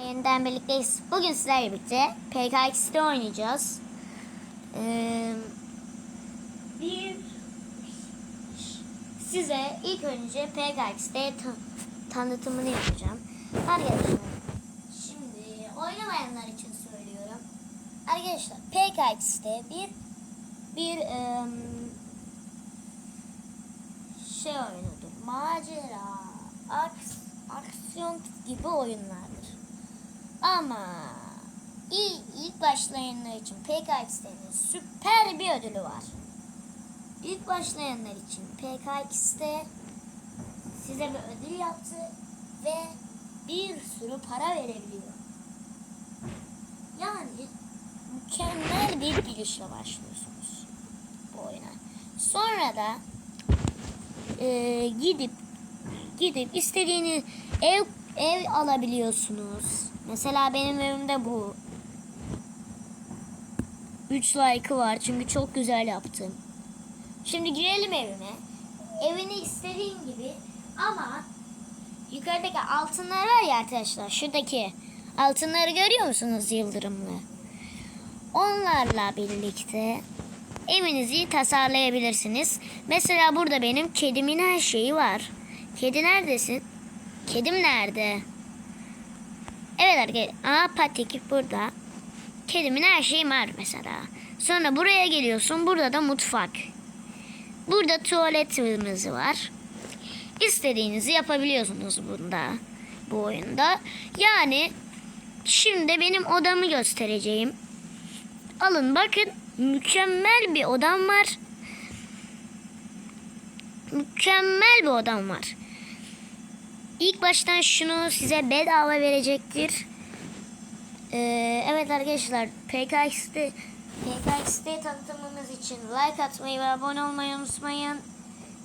Yeniden birlikteyiz. Bugün sizlerle birlikte PKX'de oynayacağız. Ee, bir size ilk önce PKX'de ta- tanıtımını yapacağım. Arkadaşlar şimdi oynamayanlar için söylüyorum. Arkadaşlar PKX'de bir bir em, şey oyunudur. Macera, aks, aksiyon gibi oyunlardır. Ama ilk, ilk başlayanlar için PKX'de süper bir ödülü var. İlk başlayanlar için PKX'de size bir ödül yaptı ve bir sürü para verebiliyor. Yani mükemmel bir girişle başlıyorsunuz bu oyuna. Sonra da e, gidip gidip istediğiniz ev ev alabiliyorsunuz. Mesela benim evimde bu. 3 like'ı var çünkü çok güzel yaptım. Şimdi girelim evime. Evini istediğin gibi ama yukarıdaki altınlar var ya arkadaşlar şuradaki altınları görüyor musunuz yıldırımlı? Onlarla birlikte evinizi tasarlayabilirsiniz. Mesela burada benim kedimin her şeyi var. Kedi neredesin? Kedim nerede? Evet arkadaşlar. Aa patik burada. Kedimin her şeyi var mesela. Sonra buraya geliyorsun. Burada da mutfak. Burada tuvaletimiz var. İstediğinizi yapabiliyorsunuz bunda. Bu oyunda. Yani şimdi benim odamı göstereceğim. Alın bakın mükemmel bir odam var. Mükemmel bir odam var. İlk baştan şunu size bedava verecektir. Ee, evet arkadaşlar PKX'de PKX'de tanıtımımız için like atmayı ve abone olmayı unutmayın.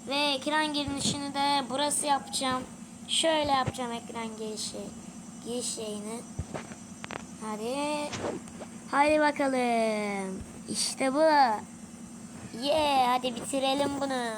Ve ekran girişini de burası yapacağım. Şöyle yapacağım ekran girişi. Giriş yayını. Hadi. Hadi bakalım. İşte bu. Yeah, hadi bitirelim bunu.